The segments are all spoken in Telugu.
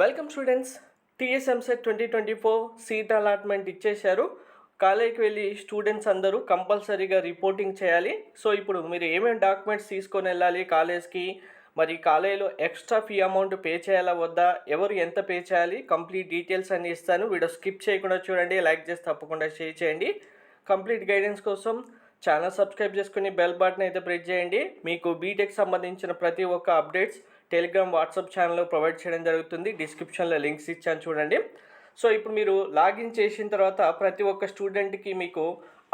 Welcome students TS EAMCET twenty twenty four seat allotment ఇచ్చేశారు. కాలేజీకి వెళ్ళి స్టూడెంట్స్ అందరూ కంపల్సరీగా రిపోర్టింగ్ చేయాలి. సో ఇప్పుడు మీరు ఏమేమి డాక్యుమెంట్స్ తీసుకొని వెళ్ళాలి కాలేజ్కి? మరి కాలేజీలో ఎక్స్ట్రా ఫీ అమౌంట్ పే చేయాలా వద్దా? ఎవరు ఎంత పే చేయాలి? కంప్లీట్ డీటెయిల్స్ అన్ని ఇస్తాను. వీడియో స్కిప్ చేయకుండా చూడండి. లైక్ చేసి తప్పకుండా షేర్ చేయండి. కంప్లీట్ గైడెన్స్ కోసం ఛానల్ సబ్స్క్రైబ్ చేసుకుని బెల్ బటన్ అయితే ప్రెస్ చేయండి. మీకు బీటెక్ సంబంధించిన ప్రతి ఒక్క అప్డేట్స్ టెలిగ్రామ్ వాట్సాప్ ఛానల్లో ప్రొవైడ్ చేయడం జరుగుతుంది. డిస్క్రిప్షన్లో లింక్స్ ఇచ్చాను చూడండి. సో ఇప్పుడు మీరు లాగిన్ చేసిన తర్వాత ప్రతి ఒక్క స్టూడెంట్కి మీకు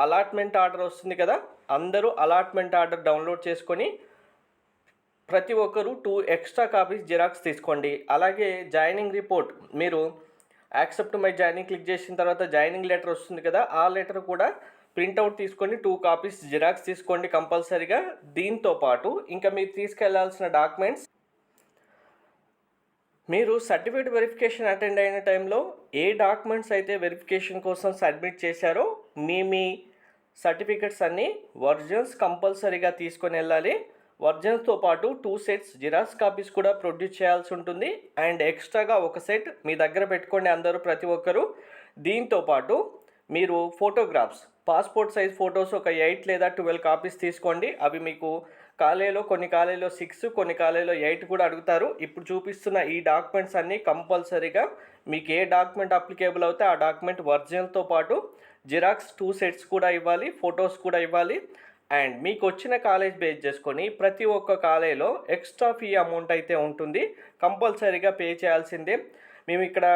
అలాట్మెంట్ ఆర్డర్ వస్తుంది కదా? అందరూ అలాట్మెంట్ ఆర్డర్ డౌన్లోడ్ చేసుకొని ప్రతి ఒక్కరు టూ ఎక్స్ట్రా కాపీస్ జిరాక్స్ తీసుకోండి. అలాగే జాయినింగ్ రిపోర్ట్ మీరు యాక్సెప్ట్ మై జాయినింగ్ క్లిక్ చేసిన తర్వాత జాయినింగ్ లెటర్ వస్తుంది కదా? ఆ లెటర్ కూడా ప్రింట్అవుట్ తీసుకొని టూ కాపీస్ జిరాక్స్ తీసుకోండి కంపల్సరీగా. దీంతో పాటు ఇంకా మీరు తీసుకెళ్ళాల్సిన డాక్యుమెంట్స్ మీరు సర్టిఫికేట్ వెరిఫికేషన్ అటెండ్ అయిన టైంలో ఏ డాక్యుమెంట్స్ అయితే వెరిఫికేషన్ కోసం సబ్మిట్ చేశారో మీ మీ సర్టిఫికెట్స్ అన్నీ వర్జన్స్ కంపల్సరీగా తీసుకొని వెళ్ళాలి. ఒరిజినల్స్తో పాటు టూ సెట్స్ జిరాక్స్ కాపీస్ కూడా ప్రొడ్యూస్ చేయాల్సి ఉంటుంది. అండ్ ఎక్స్ట్రాగా ఒక సెట్ మీ దగ్గర పెట్టుకోండి అందరూ ప్రతి ఒక్కరు. దీంతో పాటు మీరు ఫోటోగ్రాఫ్స్ పాస్పోర్ట్ సైజ్ ఫొటోస్ ఒక ఎయిట్ లేదా ట్వెల్వ్ కాపీస్ తీసుకోండి. అవి మీకు కాలేలో కొన్ని కాలేలో సిక్స్ కొన్ని కాలేలో ఎయిట్ కూడా అడుగుతారు. ఇప్పుడు చూపిస్తున్న ఈ డాక్యుమెంట్స్ అన్నీ కంపల్సరీగా మీకు ఏ డాక్యుమెంట్ అప్లికేబుల్ అవుతే ఆ డాక్యుమెంట్ ఒరిజినల్తో పాటు జిరాక్స్ టూ సెట్స్ కూడా ఇవ్వాలి ఫొటోస్ కూడా ఇవ్వాలి. అండ్ మీకు వచ్చిన కాలేజ్ బేస్ చేసుకొని ప్రతి ఒక్క కాలేజీలో ఎక్స్ట్రా ఫీ అమౌంట్ అయితే ఉంటుంది. కంపల్సరీగా పే చేయాల్సిందే. మేము ఇక్కడ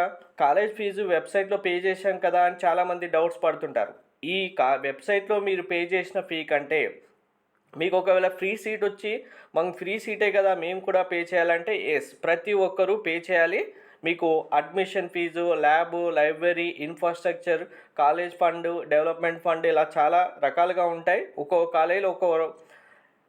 కాలేజ్ ఫీజు వెబ్సైట్లో పే చేశాం కదా అని చాలామంది డౌట్స్ పడుతుంటారు. ఈ కా వెబ్సైట్లో మీరు పే చేసిన ఫీ కంటే మీకు ఒకవేళ ఫ్రీ సీట్ వచ్చి మాకు ఫ్రీ సీటే కదా మేము కూడా పే చేయాలంటే ఎస్ ప్రతి ఒక్కరూ పే చేయాలి. మీకు admission fees lab library infrastructure college fund development fund ఇలా చాలా రకాలుగా ఉంటాయి. ఒక్కొక్క కాలేజీలో ఒక్కో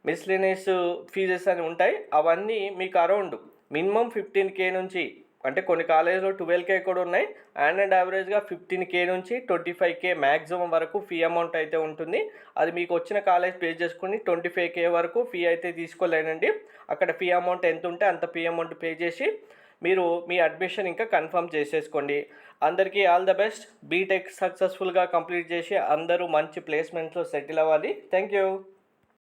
మిస్లినియస్ ఫీజెస్ అని ఉంటాయి. అవన్నీ మీకు అరౌండ్ మినిమం ఫిఫ్టీన్ కే నుంచి అంటే కొన్ని కాలేజీలో ట్వెల్వ్ కే కూడా ఉన్నాయి. అండ్ అండ్ యావరేజ్గా ఫిఫ్టీన్ కే నుంచి ట్వంటీ ఫైవ్ కే మ్యాక్సిమం వరకు ఫీ అమౌంట్ అయితే ఉంటుంది. అది మీకు వచ్చిన కాలేజ్ పే చేసుకుని ట్వంటీ ఫైవ్ కే వరకు ఫీ అయితే తీసుకోలేనండి. అక్కడ ఫీ అమౌంట్ ఎంత ఉంటే అంత ఫీ అమౌంట్ పే చేసి మీరు మీ అడ్మిషన్ ఇంకా కన్ఫర్మ్ చేసేసుకోండి. అందరికీ all the best. B Tech సక్సెస్ఫుల్గా కంప్లీట్ చేసి అందరూ మంచి ప్లేస్మెంట్లో సెటిల్ అవ్వాలి. Thank you.